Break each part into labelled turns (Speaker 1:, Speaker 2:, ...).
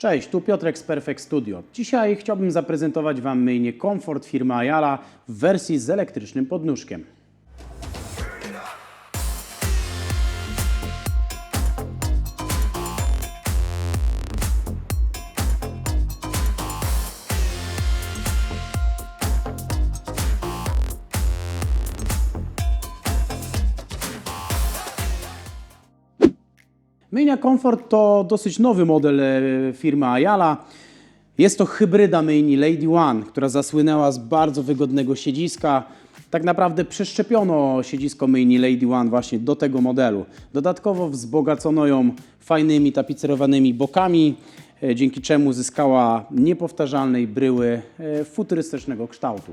Speaker 1: Cześć, tu Piotrek z Perfect Studio. Dzisiaj chciałbym zaprezentować Wam myjnię Comfort firmy Ayala w wersji z elektrycznym podnóżkiem. Myjnia Comfort to dosyć nowy model e, firmy Ayala. Jest to hybryda myjni Lady One, która zasłynęła z bardzo wygodnego siedziska. Tak naprawdę przeszczepiono siedzisko myjni Lady One właśnie do tego modelu. Dodatkowo wzbogacono ją fajnymi tapicerowanymi bokami, e, dzięki czemu zyskała niepowtarzalnej bryły e, futurystycznego kształtu.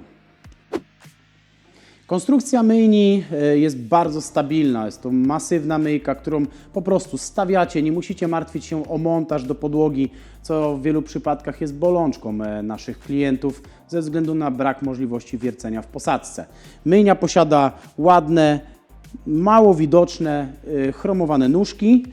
Speaker 1: Konstrukcja myjni e, jest bardzo stabilna. Jest to masywna myjka, którą po prostu stawiacie. Nie musicie martwić się o montaż do podłogi, co w wielu przypadkach jest bolączką e, naszych klientów ze względu na brak możliwości wiercenia w posadzce. Myjnia posiada ładne, mało widoczne, e, chromowane nóżki,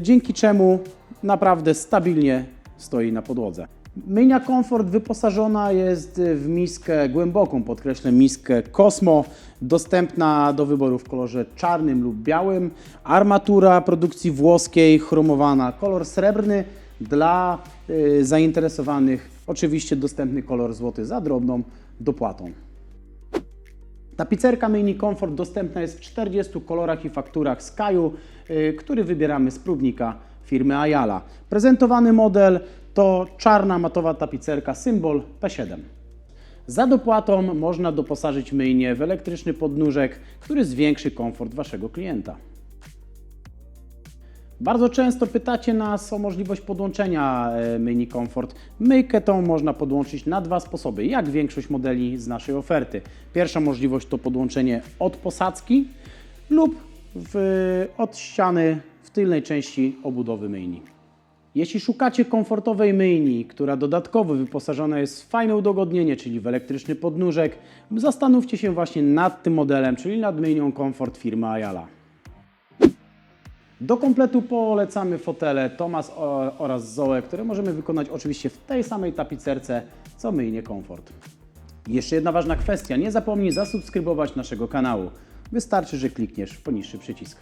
Speaker 1: dzięki czemu naprawdę stabilnie stoi na podłodze. Myjnia Comfort wyposażona jest w miskę głęboką, podkreślę miskę Cosmo, dostępna do wyboru w kolorze czarnym lub białym. Armatura produkcji włoskiej, chromowana, kolor srebrny dla y, zainteresowanych. Oczywiście dostępny kolor złoty za drobną dopłatą. Tapicerka Mini Comfort dostępna jest w 40 kolorach i fakturach Skyu, y, który wybieramy z próbnika firmy Ayala. Prezentowany model to czarna matowa tapicerka Symbol P7. Za dopłatą można doposażyć myjnię w elektryczny podnóżek, który zwiększy komfort Waszego klienta. Bardzo często pytacie nas o możliwość podłączenia e, myjni Comfort. Myjkę tą można podłączyć na dwa sposoby, jak większość modeli z naszej oferty. Pierwsza możliwość to podłączenie od posadzki lub w, od ściany w tylnej części obudowy myjni. Jeśli szukacie komfortowej myjni, która dodatkowo wyposażona jest w fajne udogodnienie, czyli w elektryczny podnóżek, zastanówcie się właśnie nad tym modelem, czyli nad myjnią Comfort firmy Ayala. Do kompletu polecamy fotele Thomas oraz Zoe, które możemy wykonać oczywiście w tej samej tapicerce, co myjnie Comfort. Jeszcze jedna ważna kwestia, nie zapomnij zasubskrybować naszego kanału. Wystarczy, że klikniesz w poniższy przycisk.